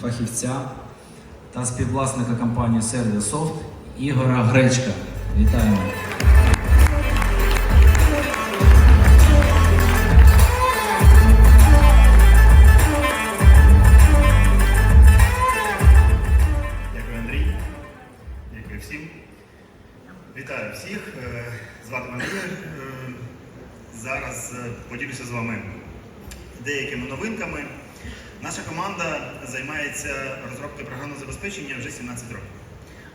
фахівця та співвласника компанії Сервісофт Ігора Гречка. Вітаємо! Займається розробкою програмного забезпечення вже 17 років.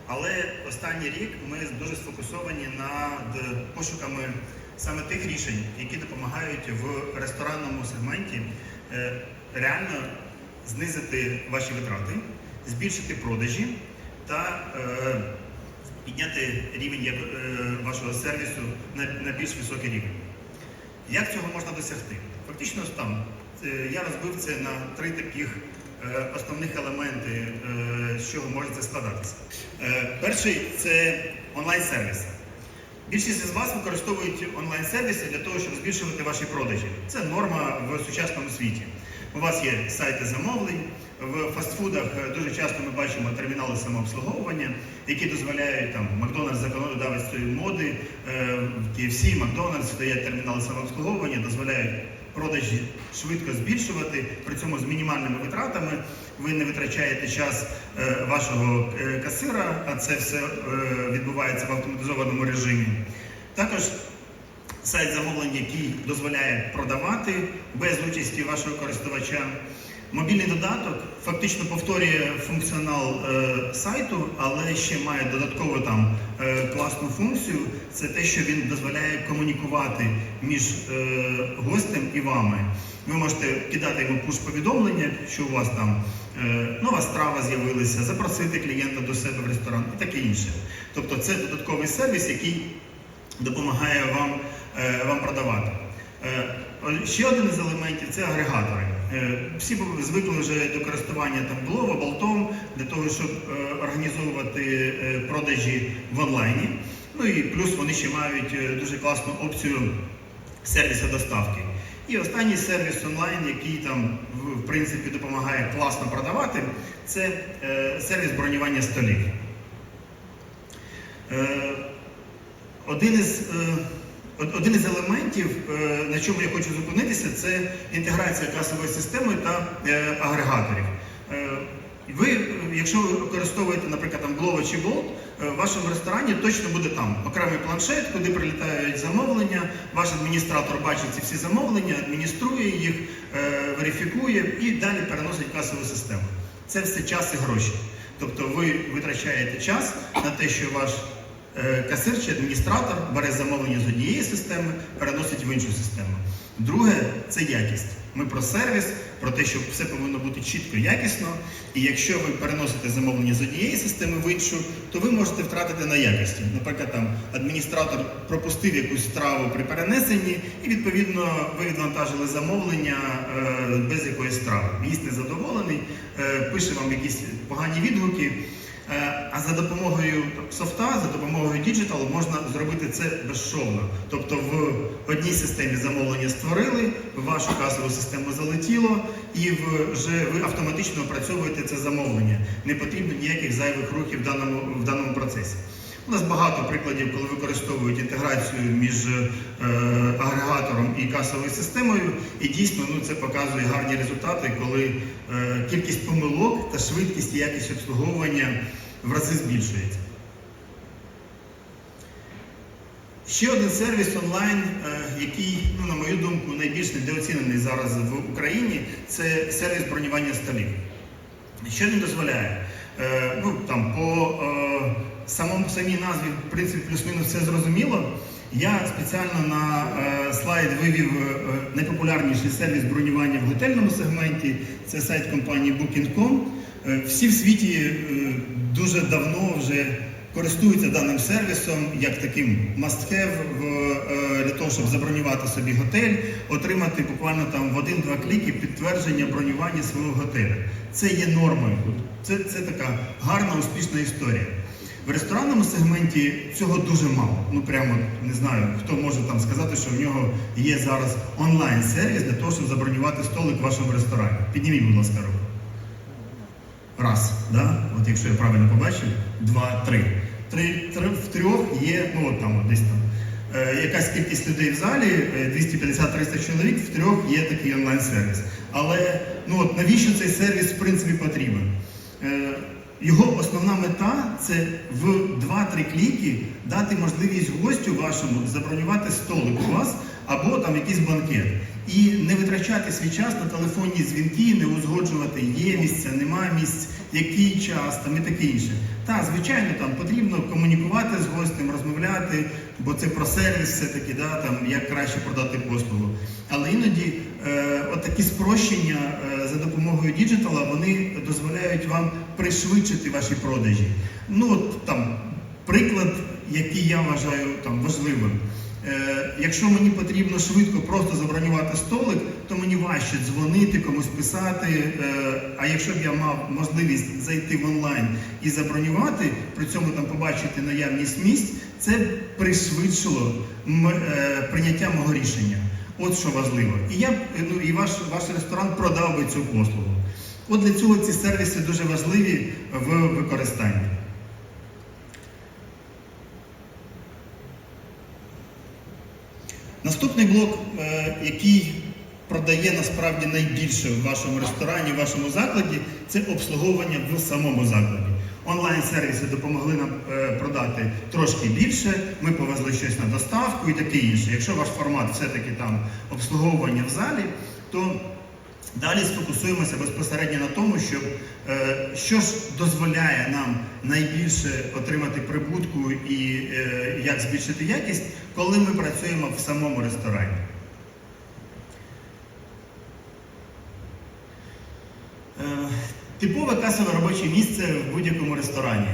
Але останній рік ми дуже сфокусовані над пошуками саме тих рішень, які допомагають в ресторанному сегменті е, реально знизити ваші витрати, збільшити продажі та е, підняти рівень е, вашого сервісу на, більш високий рівень. Як цього можна досягти? Фактично там я розбив це на три таких основних елементи, е, з чого може це складатися. Е, Перший це онлайн-сервіси. Більшість із вас використовують онлайн-сервіси для того, щоб збільшувати ваші продажі. Це норма в сучасному світі. У вас є сайти замовлень. В фастфудах е, дуже часто ми бачимо термінали самообслуговування, які дозволяють там Макдональдс законодавець моди, е, в KFC, Макдональдс стоять термінали самообслуговування, дозволяють продажі швидко збільшувати, при цьому з мінімальними витратами. Ви не витрачаєте час е, вашого е, касира, а це все е, відбувається в автоматизованому режимі. Також сайт замовлень, який дозволяє продавати без участі вашого користувача. Мобільний додаток фактично повторює функціонал е, сайту, але ще має додаткову там е, класну функцію. Це те, що він дозволяє комунікувати між е, гостем і вами. Ви можете кидати йому пуш-повідомлення, що у вас там е, нова страва з'явилася, запросити клієнта до себе в ресторан і таке інше. Тобто це додатковий сервіс, який допомагає вам, е, вам продавати. Е, Ще один із елементів це агрегатори. Е, Всі звикли вже до користування там Glovo, болтом для того, щоб е, організовувати е, продажі в онлайні. Ну і плюс вони ще мають дуже класну опцію сервісу доставки. І останній сервіс онлайн, який там в- принципі допомагає класно продавати, це сервіс бронювання столів. Один із, один із елементів, е, на чому я хочу зупинитися, це інтеграція касової системи та е, агрегаторів. Е, Ви, якщо ви використовуєте, наприклад, там Glovo чи Bolt, в вашому ресторані точно буде там окремий планшет, куди прилітають замовлення. Ваш адміністратор бачить ці всі замовлення, адмініструє їх, верифікує і далі переносить касову систему. Це все час і гроші. Тобто ви витрачаєте час на те, що ваш Касир чи адміністратор бере замовлення з однієї системи, переносить в іншу систему. Друге це якість. Ми про сервіс, про те, що все повинно бути чітко якісно. І якщо ви переносите замовлення з однієї системи в іншу, то ви можете втратити на якості. Наприклад, там адміністратор пропустив якусь страву при перенесенні, і відповідно ви відвантажили замовлення е, без якоїсь страви. Гість незадоволений, е, пише вам якісь погані відгуки. Е, А за допомогою софта, за допомогою діджиталу можна зробити це безшовно. Тобто в одній системі замовлення створили, в вашу касову систему залетіло, і вже ви автоматично опрацьовуєте це замовлення. Не потрібно ніяких зайвих рухів в даному, в даному процесі. У нас багато прикладів, коли використовують інтеграцію між е, агрегатором і касовою системою, і дійсно ну, це показує гарні результати, коли е, кількість помилок та швидкість і якість обслуговування в рази збільшується. Ще один сервіс онлайн, е, який, ну, на мою думку, найбільш недооцінений зараз в Україні, це сервіс бронювання столів. Що він дозволяє? Е, ну, там, по е, самому, самій назві, в принципі, плюс-мінус все зрозуміло. Я спеціально на слайд вивів найпопулярніший сервіс бронювання в готельному сегменті. Це сайт компанії Booking.com. Е, всі в світі е, дуже давно вже користуються даним сервісом як таким must-have е, для того, щоб забронювати собі готель, отримати буквально там в один-два кліки підтвердження бронювання свого готеля. Це є нормою. Це, це така гарна, успішна історія. В ресторанному сегменті цього дуже мало. Ну прямо не знаю, хто може там сказати, що в нього є зараз онлайн-сервіс для того, щоб забронювати столик в вашому ресторані. Підніміть, будь ласка, руку. Раз, да? От якщо я правильно побачив, два, три. Три, три в трьох є, ну от там, десь там. Е, якась кількість людей в залі, е, 250-300 чоловік, в трьох є такий онлайн-сервіс. Але ну от навіщо цей сервіс в принципі потрібен? Е, Його основна мета це в 2-3 кліки дати можливість гостю вашому забронювати столик у вас або там якийсь банкет. І не витрачати свій час на телефонні дзвінки, не узгоджувати, є місця, немає місць, який час там і таке інше. Так, звичайно, там потрібно комунікувати з гостем, розмовляти, бо це про сервіс все-таки, да, там, як краще продати послугу. Але іноді е, от такі спрощення е, за допомогою діджитала вони дозволяють вам пришвидшити ваші продажі. Ну от там приклад, який я вважаю там важливим. Е, якщо мені потрібно швидко просто забронювати столик, то мені важче дзвонити, комусь писати. Е, а якщо б я мав можливість зайти в онлайн і забронювати, при цьому там побачити наявність місць, це пришвидшило е, прийняття мого рішення. От що важливо. І я ну, і ваш, ваш ресторан продав би цю послугу. От для цього ці сервіси дуже важливі в використанні. Наступний блок, е, який продає насправді найбільше в вашому ресторані, в вашому закладі, це обслуговування в самому закладі. Онлайн-сервіси допомогли нам е, продати трошки більше. Ми повезли щось на доставку і таке інше. Якщо ваш формат все-таки там обслуговування в залі, то Далі сфокусуємося безпосередньо на тому, що, е, що ж дозволяє нам найбільше отримати прибутку і е, як збільшити якість, коли ми працюємо в самому ресторані. Е, Типове касове робоче місце в будь-якому ресторані.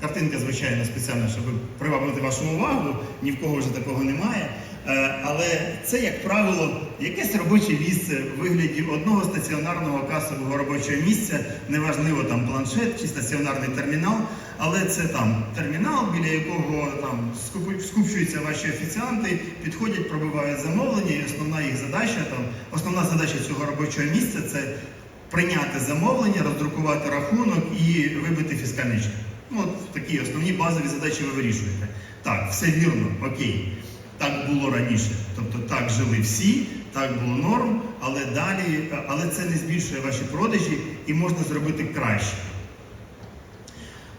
Картинка, звичайно, спеціально, щоб привабити вашу увагу, ні в кого вже такого немає. Е, Але це, як правило, якесь робоче місце в вигляді одного стаціонарного касового робочого місця, неважливо там планшет чи стаціонарний термінал, але це там термінал, біля якого там скупчуються ваші офіціанти, підходять, пробивають замовлення, і основна їх задача, там, основна задача цього робочого місця це прийняти замовлення, роздрукувати рахунок і вибити фіскальний. Ну, от такі основні базові задачі ви вирішуєте. Так, все вірно, окей. Так було раніше. Тобто так жили всі, так було норм, але далі, але це не збільшує ваші продажі і можна зробити краще.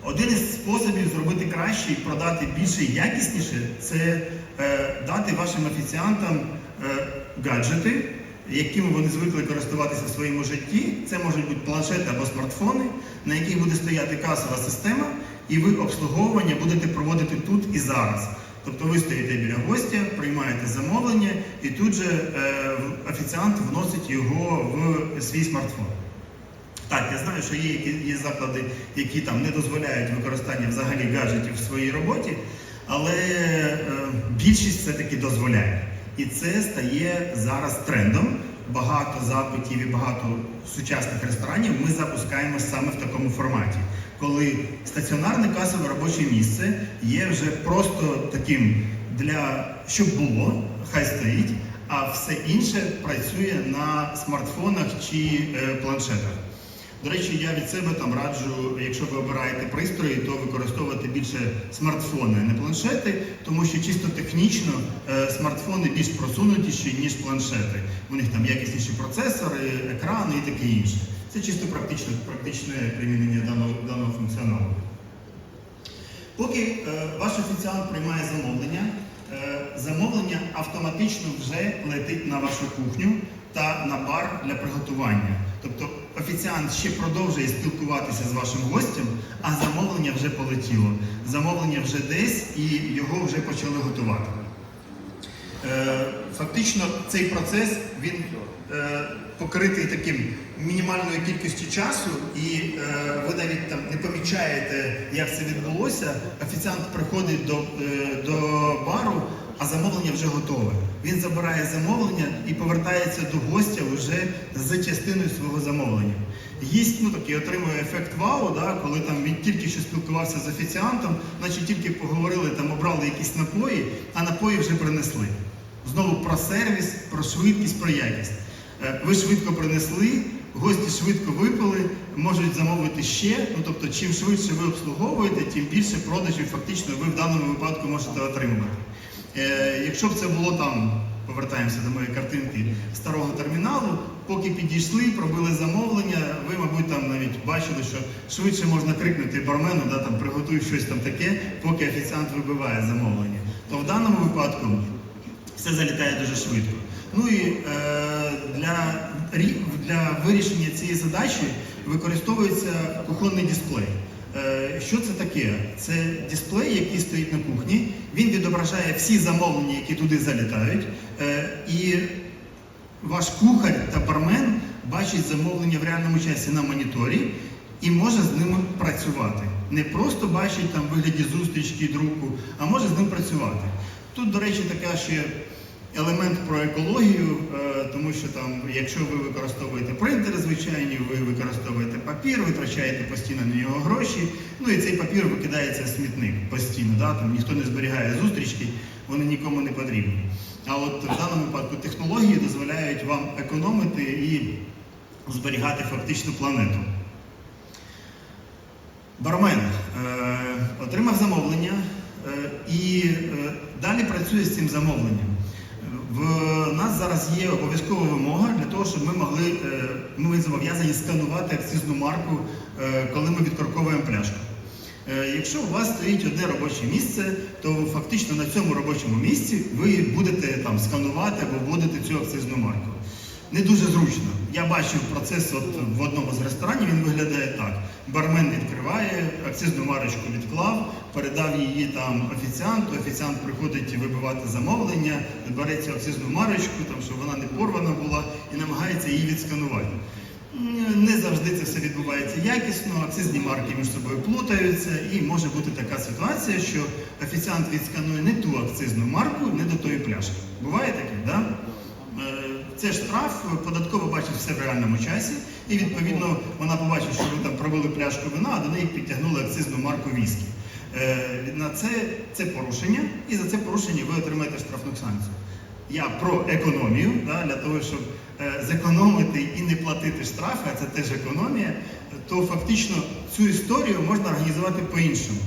Один із способів зробити краще і продати більше і якісніше це е, дати вашим офіціантам е, гаджети, якими вони звикли користуватися в своєму житті. Це можуть бути планшети або смартфони, на яких буде стояти касова система, і ви обслуговування будете проводити тут і зараз. Тобто ви стоїте біля гостя, приймаєте замовлення, і тут же е, офіціант вносить його в свій смартфон. Так, я знаю, що є, є заклади, які там не дозволяють використання взагалі гаджетів в своїй роботі, але е, більшість все-таки дозволяє. І це стає зараз трендом. Багато запитів і багато сучасних ресторанів ми запускаємо саме в такому форматі, коли стаціонарне касове робоче місце є вже просто таким для щоб було, хай стоїть, а все інше працює на смартфонах чи е, планшетах. До речі, я від себе там раджу, якщо ви обираєте пристрої, то використовувати більше смартфони, а не планшети, тому що чисто технічно е, смартфони більш просунутіші, ніж планшети. У них там якісніші процесори, екрани і таке інше. Це чисто практичне, практичне примінення даного, даного функціоналу. Поки е, ваш офіціант приймає замовлення, е, замовлення автоматично вже летить на вашу кухню та на бар для приготування. Тобто офіціант ще продовжує спілкуватися з вашим гостем, а замовлення вже полетіло. Замовлення вже десь і його вже почали готувати. Е, Фактично цей процес він е, покритий таким мінімальною кількістю часу, і е, ви навіть там не помічаєте, як це відбулося. Офіціант приходить до, е, до бару, а замовлення вже готове. Він забирає замовлення і повертається до гостя вже з частиною свого замовлення. Гість ну такий отримує ефект вау, да, коли там він тільки що спілкувався з офіціантом, наче тільки поговорили, там обрали якісь напої, а напої вже принесли. Знову про сервіс, про швидкість, про якість. Е, Ви швидко принесли, гості швидко випили, можуть замовити ще. Ну тобто, чим швидше ви обслуговуєте, тим більше продажів фактично ви в даному випадку можете отримувати. Е, якщо б це було там, повертаємося до моєї картинки старого терміналу, поки підійшли, пробили замовлення, ви, мабуть, там навіть бачили, що швидше можна крикнути бармену, да, там приготуй щось там таке, поки офіціант вибиває замовлення. То в даному випадку все залітає дуже швидко. Ну і е, для, для вирішення цієї задачі використовується кухонний дисплей. Е, Що це таке? Це дисплей, який стоїть на кухні. Він відображає всі замовлення, які туди залітають. Е, І ваш кухар та бармен бачить замовлення в реальному часі на моніторі і може з ними працювати. Не просто бачить там вигляді зустрічки, друку, а може з ним працювати. Тут, до речі, така ще елемент про екологію, е, тому що там, якщо ви використовуєте принтери звичайні, ви використовуєте папір, витрачаєте постійно на нього гроші, ну і цей папір викидається в смітник постійно. Да? Там ніхто не зберігає зустрічки, вони нікому не потрібні. А от в даному випадку технології дозволяють вам економити і зберігати фактично планету. Бармен е, отримав замовлення е, і е, далі працює з цим замовленням. В нас зараз є обов'язкова вимога для того, щоб ми могли, е, ми зобов'язані сканувати акцизну марку, е, коли ми відкорковуємо пляшку. Е, Якщо у вас стоїть одне робоче місце, то фактично на цьому робочому місці ви будете там сканувати або вводити цю акцизну марку. Не дуже зручно. Я бачив процес от в одному з ресторанів, він виглядає так. Бармен відкриває, акцизну марочку відклав, передав її там офіціанту, офіціант приходить вибивати замовлення, бере цю акцизну марочку, там, щоб вона не порвана була, і намагається її відсканувати. Не завжди це все відбувається якісно, акцизні марки між собою плутаються, і може бути така ситуація, що офіціант відсканує не ту акцизну марку, не до тої пляшки. Буває таке, так? Да? Е, Це штраф, податково бачить все в реальному часі, і відповідно вона побачить, що ви там пробили пляшку вина, а до неї підтягнули акцизну марку віскі. Е, На це, це порушення, і за це порушення ви отримаєте штрафну санкцію. Я про економію, да, для того, щоб е, зекономити і не платити штрафи, а це теж економія, то фактично цю історію можна організувати по-іншому.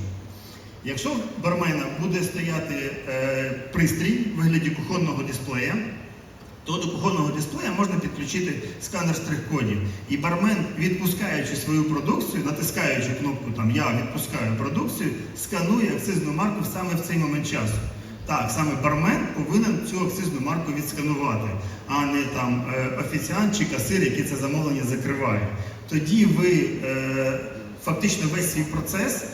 Якщо в бармена буде стояти е, пристрій в вигляді кухонного дисплея, то до кухонного дисплея можна підключити сканер штрих-кодів. І бармен, відпускаючи свою продукцію, натискаючи кнопку там Я відпускаю продукцію, сканує акцизну марку саме в цей момент часу. Так, саме бармен повинен цю акцизну марку відсканувати, а не там е, офіціант чи касир, який це замовлення закриває. Тоді ви е, фактично весь свій процес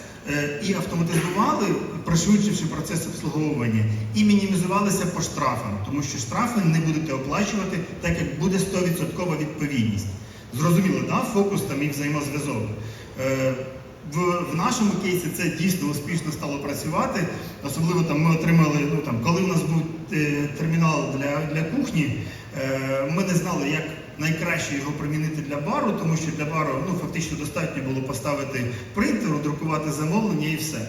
і автоматизували, пришвидшивши процес обслуговування, і мінімізувалися по штрафам, тому що штрафи не будете оплачувати, так як буде 100% відповідність. Зрозуміло, да? фокус там і взаємозв'язок. Е, в, нашому кейсі це дійсно успішно стало працювати. Особливо там ми отримали, ну там, коли у нас був е, термінал для, для кухні, е, ми не знали, як найкраще його примінити для бару, тому що для бару ну, фактично достатньо було поставити принтер, друкувати замовлення і все.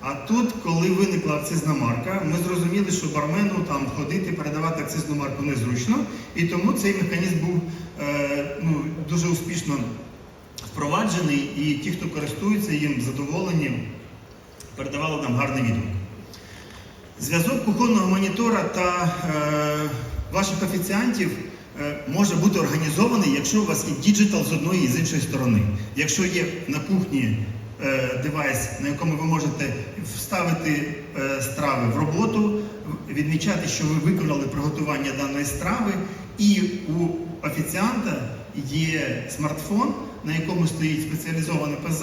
А тут, коли виникла акцизна марка, ми зрозуміли, що бармену там ходити, передавати акцизну марку незручно, і тому цей механізм був е, ну, дуже успішно впроваджений, і ті, хто користується їм задоволені, передавали нам гарний відгук. Зв'язок кухонного монітора та е, ваших офіціантів може бути організований, якщо у вас є діджитал з одної і з іншої сторони. Якщо є на кухні е, девайс, на якому ви можете вставити е, страви в роботу, відмічати, що ви виконали приготування даної страви, і у офіціанта є смартфон, на якому стоїть спеціалізоване ПЗ,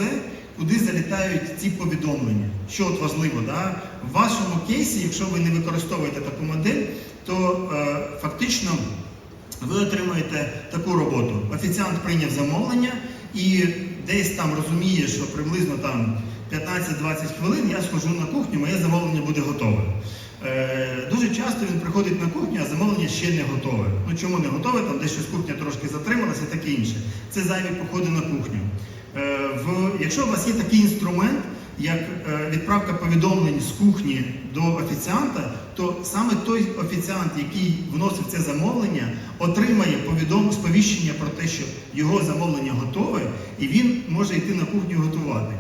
куди залітають ці повідомлення. Що от важливо, да? в вашому кейсі, якщо ви не використовуєте таку модель, то е, фактично ви отримуєте таку роботу. Офіціант прийняв замовлення і десь там розуміє, що приблизно там 15-20 хвилин я схожу на кухню, моє замовлення буде готове. Е, дуже часто він приходить на кухню, а замовлення ще не готове. Ну чому не готове? Там десь щось кухня трошки затрималася таке інше. Це зайві походи на кухню. Е, в, якщо у вас є такий інструмент, як е, відправка повідомлень з кухні до офіціанта, то саме той офіціант, який вносив це замовлення, отримає повідом... сповіщення про те, що його замовлення готове, і він може йти на кухню готувати.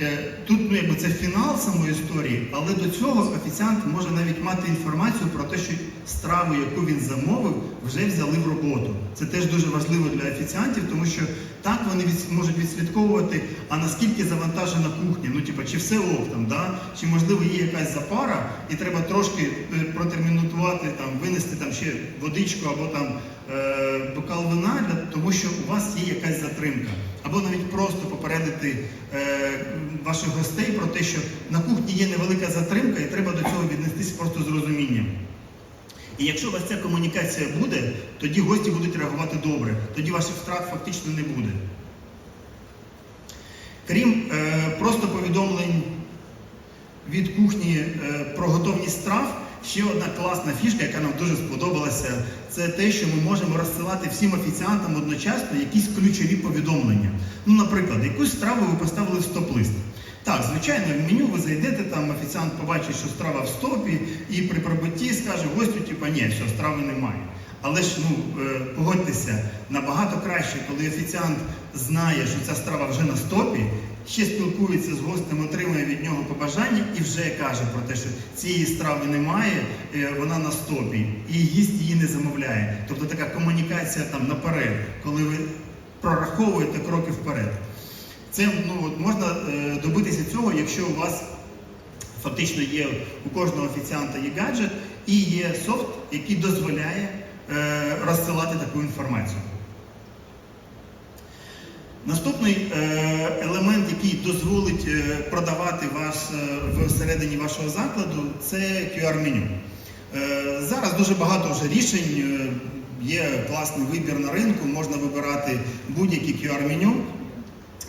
Е, Тут ну, якби це фінал самої історії, але до цього офіціант може навіть мати інформацію про те, що страву, яку він замовив, вже взяли в роботу. Це теж дуже важливо для офіціантів, тому що так вони від, можуть відслідковувати, а наскільки завантажена кухня, ну типа, чи все ок да? чи можливо є якась запара, і треба трошки е, протермінувати, там, винести там ще водичку або там е, бокал вина, для, тому що у вас є якась затримка. Або навіть просто попередити е, ваших гостей про те, що на кухні є невелика затримка, і треба до цього віднестися просто з розумінням. І якщо у вас ця комунікація буде, тоді гості будуть реагувати добре, тоді ваших втрат фактично не буде. Крім е, просто повідомлень від кухні е, про готовність страв, ще одна класна фішка, яка нам дуже сподобалася, це те, що ми можемо розсилати всім офіціантам одночасно якісь ключові повідомлення. Ну, наприклад, якусь страву ви поставили в стоп-лист. Так, звичайно, в меню ви зайдете, там офіціант побачить, що страва в стопі, і при прибутті скаже гостю, типа, ні, все, страви немає. Але ж ну е, погодьтеся, набагато краще, коли офіціант знає, що ця страва вже на стопі, ще спілкується з гостем, отримує від нього побажання і вже каже про те, що цієї страви немає, е, вона на стопі, і гість її не замовляє. Тобто така комунікація там наперед, коли ви прораховуєте кроки вперед. Це ну, от можна е, добитися цього, якщо у вас фактично є у кожного офіціанта є гаджет і є софт, який дозволяє е, розсилати таку інформацію. Наступний е, елемент, який дозволить е, продавати вас е, всередині вашого закладу, це QR-меню. Зараз дуже багато вже рішень, є класний вибір на ринку, можна вибирати будь-які QR-меню.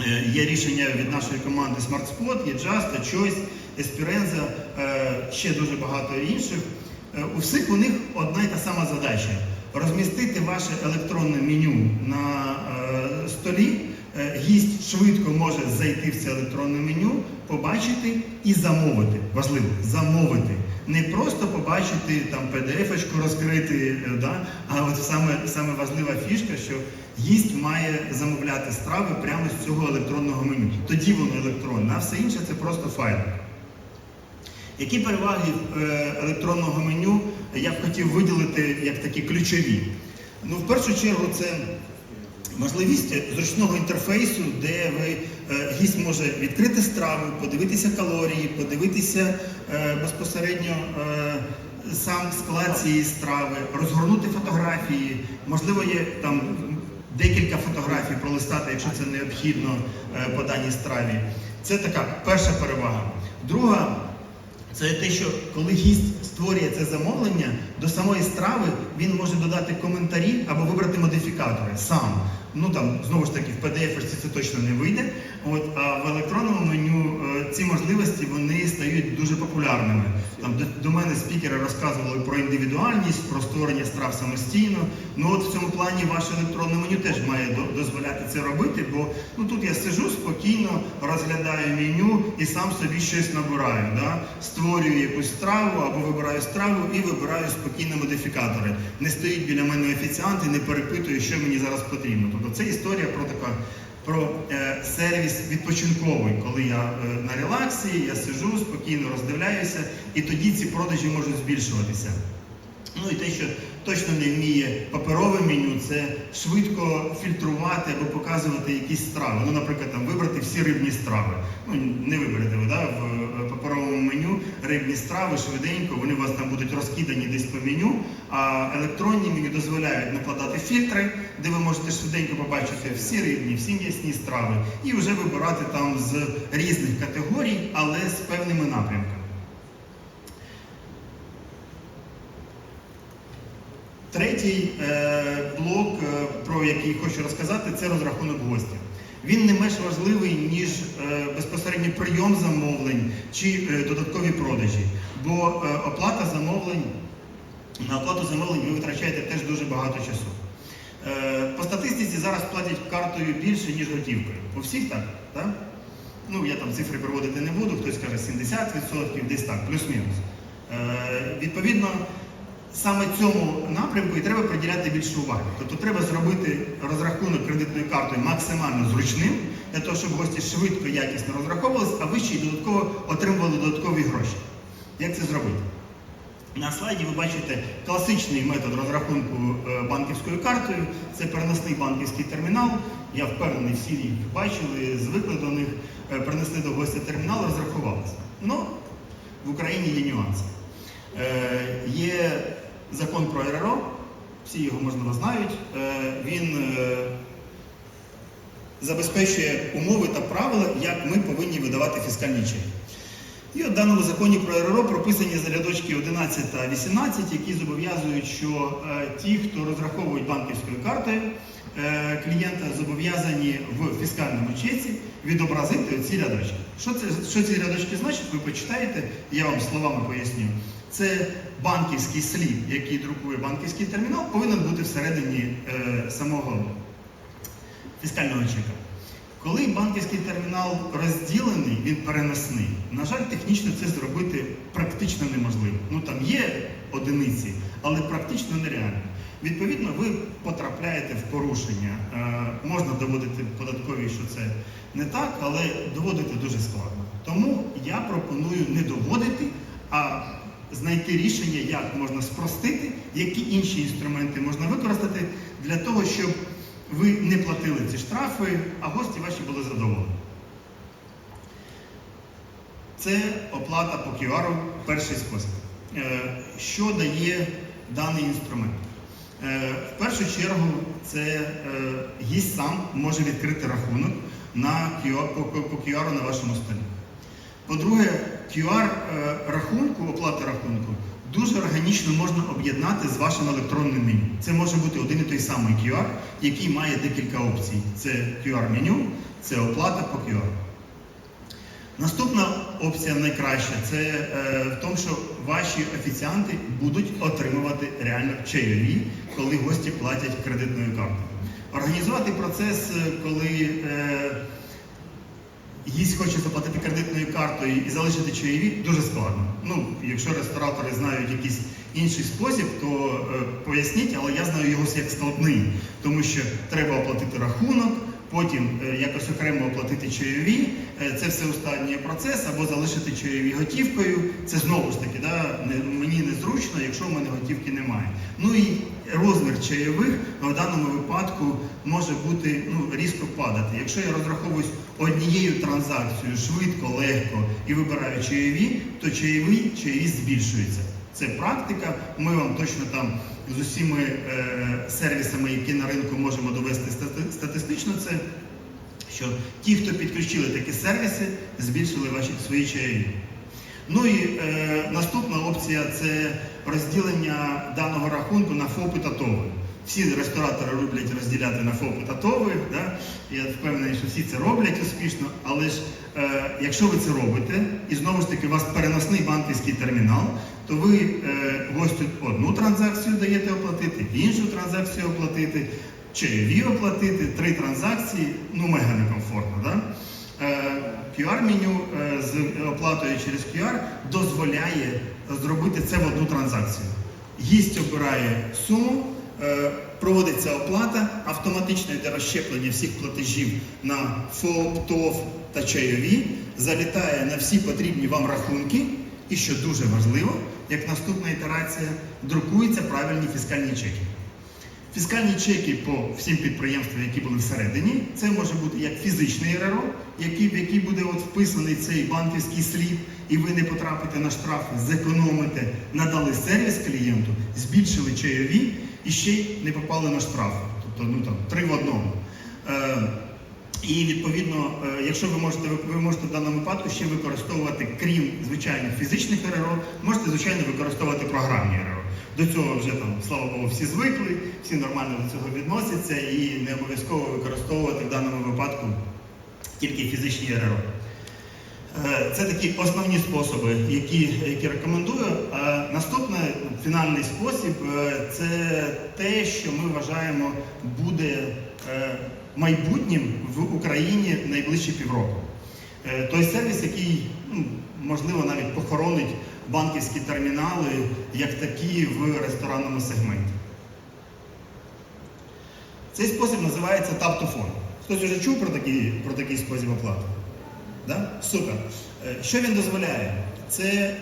Е, Є рішення від нашої команди SmartSpot, є Just, Choice, Esperanza, ще дуже багато інших. Е, У всіх у них одна й та сама задача розмістити ваше електронне меню на е, столі. Е, Гість швидко може зайти в це електронне меню, побачити і замовити. Важливо замовити. Не просто побачити там PDF-очку розкрити, е, да? а от саме, саме важлива фішка, що гість має замовляти страви прямо з цього електронного меню. Тоді воно електронне, а все інше це просто файл. Які переваги е, електронного меню я б хотів виділити як такі ключові? Ну, в першу чергу, це можливість зручного інтерфейсу, де ви е, гість може відкрити страву, подивитися калорії, подивитися е, безпосередньо е, сам склад цієї страви, розгорнути фотографії. Можливо, є там декілька фотографій пролистати, якщо це необхідно по даній страві. Це така перша перевага. Друга це те, що коли гість створює це замовлення, до самої страви він може додати коментарі або вибрати модифікатори сам. Ну там знову ж таки в PDF це точно не вийде. От а в електронному меню ці можливості вони стають дуже популярними. Там до, до мене спікери розказували про індивідуальність, про створення страв самостійно. Ну от в цьому плані ваше електронне меню теж має до- дозволяти це робити, бо ну тут я сижу спокійно, розглядаю меню і сам собі щось набираю. Да? Створюю якусь страву або вибираю страву і вибираю спокійно модифікатори. Не стоїть біля мене офіціант і не перепитує, що мені зараз потрібно. Тобто це історія про така. Про е, сервіс відпочинковий, коли я е, на релаксі, я сижу, спокійно роздивляюся, і тоді ці продажі можуть збільшуватися. Ну і те, що точно не вміє паперове меню, це швидко фільтрувати або показувати якісь страви. Ну, наприклад, там вибрати всі рибні страви. Ну, не виберете ви да, в паперовому меню рибні страви швиденько, вони у вас там будуть розкидані десь по меню, а електронні меню дозволяють накладати фільтри, де ви можете швиденько побачити всі рибні, всі м'ясні страви, і вже вибирати там з різних категорій, але з певними напрямками. Третій е, блок, е, про який хочу розказати, це розрахунок гостя. Він не менш важливий, ніж е, безпосередньо прийом замовлень чи е, додаткові продажі. Бо е, оплата замовлень, на оплату замовлень ви витрачаєте теж дуже багато часу. По статистиці зараз платять картою більше, ніж готівкою. У всіх так? так? Ну, я там цифри приводити не буду, хтось каже 70%, десь так, плюс-мінус. Відповідно, саме цьому напрямку і треба приділяти більше уваги. Тобто треба зробити розрахунок кредитною картою максимально зручним, для того, щоб гості швидко, якісно розраховувалися, а ви ще й додатково отримували додаткові гроші. Як це зробити? На слайді ви бачите класичний метод розрахунку е, банківською картою. Це переносний банківський термінал. Я впевнений, всі їх бачили, звикли до них, е, принесли до гостя термінал, розрахувалися. Ну, в Україні є нюанси. Е, Є закон про РРО, всі його можливо знають. Е, Він е, забезпечує умови та правила, як ми повинні видавати фіскальні чеки. І от в даному законі про РРО прописані зарядочки 11 та 18, які зобов'язують, що е, ті, хто розраховують банківською картою клієнта, зобов'язані в фіскальному чеці відобразити ці рядочки. Що, це, що ці рядочки значать, ви почитаєте, я вам словами поясню. Це банківський слід, який друкує банківський термінал, повинен бути всередині е, самого фіскального чека. Коли банківський термінал розділений, він переносний, на жаль, технічно це зробити практично неможливо. Ну там є одиниці, але практично нереально. Відповідно, ви потрапляєте в порушення. Е, можна доводити податкові, що це не так, але доводити дуже складно. Тому я пропоную не доводити, а знайти рішення, як можна спростити, які інші інструменти можна використати для того, щоб ви не платили ці штрафи, а гості ваші були задоволені. Це оплата по QR, перший спосіб. Е, Що дає даний інструмент? Е, В першу чергу, це е, гість сам може відкрити рахунок на QR, по, QR на вашому столі. По-друге, QR е, рахунку, оплати рахунку, дуже органічно можна об'єднати з вашим електронним меню. Це може бути один і той самий QR, який має декілька опцій. Це QR-меню, це оплата по QR. Наступна опція найкраща це е, в тому, що ваші офіціанти будуть отримувати реально чайові, коли гості платять кредитною картою. Організувати процес, е, коли е, гість хоче заплатити кредитною картою і залишити чаєві, дуже складно. Ну, якщо ресторатори знають якийсь інший спосіб, то е, поясніть, але я знаю його як складний, тому що треба оплатити рахунок, потім е, якось окремо оплатити чайові. Е, це все ускладнює процес або залишити чайові готівкою. Це знову ж таки, да, мені незручно, якщо в мене готівки немає. Ну і розмір чайових в даному випадку може бути ну, різко падати. Якщо я розраховуюсь однією транзакцією швидко, легко і вибираю чайові, то чайові, чайові збільшуються. Це практика. Ми вам точно там з усіма е, сервісами, які на ринку можемо довести стати- статистично, це що ті, хто підключили такі сервіси, збільшили ваші свої чайові. Ну і е, наступна опція це розділення даного рахунку на ФОПи та ТОВи. Всі ресторатори люблять розділяти на ФОПи та ТОВи. Да? Я впевнений, що всі це роблять успішно, але ж е, якщо ви це робите, і знову ж таки у вас переносний банківський термінал, то ви е, гостю одну транзакцію даєте оплатити, іншу транзакцію оплатити, чайові оплатити, три транзакції, ну мега некомфортно. Да? Е, QR-меню е, з оплатою через QR дозволяє зробити це в одну транзакцію. Гість обирає суму, проводиться оплата, автоматично йде розщеплення всіх платежів на ФОП, ТОВ та чайові, залітає на всі потрібні вам рахунки, і що дуже важливо, як наступна ітерація, друкуються правильні фіскальні чеки. Фіскальні чеки по всім підприємствам, які були всередині, це може бути як фізичний РРО, який, в який буде от вписаний цей банківський слід, і ви не потрапите на штрафи, зекономите, надали сервіс клієнту, збільшили чайові і ще й не попали на штрафи. Тобто ну там три в одному. І відповідно, е, якщо ви можете, ви- можете в даному випадку ще використовувати, крім звичайних фізичних РРО, можете звичайно використовувати програмні РРО. До цього вже там, слава Богу, всі звикли, всі нормально до цього відносяться і не обов'язково використовувати в даному випадку тільки фізичні РРО. Е, Це такі основні способи, які, які рекомендую. Е, Наступний фінальний спосіб це те, що ми вважаємо буде майбутнім в Україні найближчі півроку. Е, Той сервіс, який ну, можливо навіть похоронить банківські термінали як такі в ресторанному сегменті. Цей спосіб називається phone. Хтось вже чув про такий, про такий спосіб оплати? Да? Супер. Е, Що він дозволяє? Це е,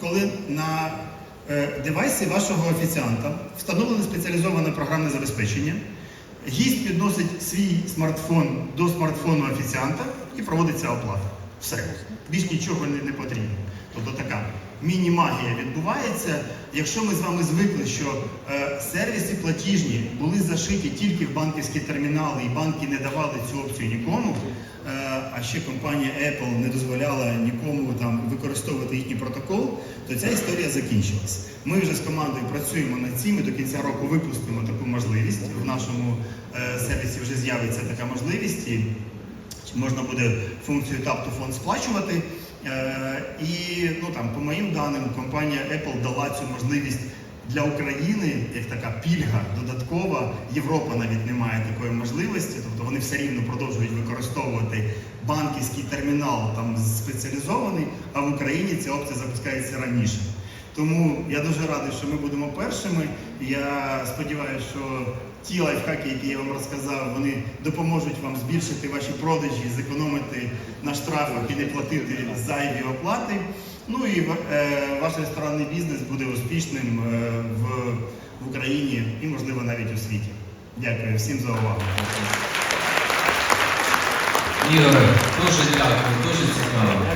коли на девайсі вашого офіціанта встановлене спеціалізоване програмне забезпечення. Гість підносить свій смартфон до смартфону офіціанта і проводиться оплата. Все. Більш нічого не, потрібно. Тобто така міні-магія відбувається. Якщо ми з вами звикли, що е, сервіси платіжні були зашиті тільки в банківські термінали, і банки не давали цю опцію нікому, е, а ще компанія Apple не дозволяла нікому там використовувати їхній протокол, то ця історія закінчилась. Ми вже з командою працюємо над цим і до кінця року випустимо таку можливість. В нашому е, сервісі вже з'явиться така можливість. І можна буде функцію Tap to Phone сплачувати. Е, і ну, там, по моїм даним, компанія Apple дала цю можливість для України як така пільга додаткова. Європа навіть не має такої можливості, тобто вони все рівно продовжують використовувати банківський термінал там спеціалізований, а в Україні ця опція запускається раніше. Тому я дуже радий, що ми будемо першими. Я сподіваюся, що ті лайфхаки, які я вам розказав, вони допоможуть вам збільшити ваші продажі, зекономити на штрафах і не платити зайві оплати. Ну і е, ваш ресторанний бізнес буде успішним е, в, в Україні і, можливо, навіть у світі. Дякую всім за увагу. Ігоре, дуже дякую, дуже цікаво.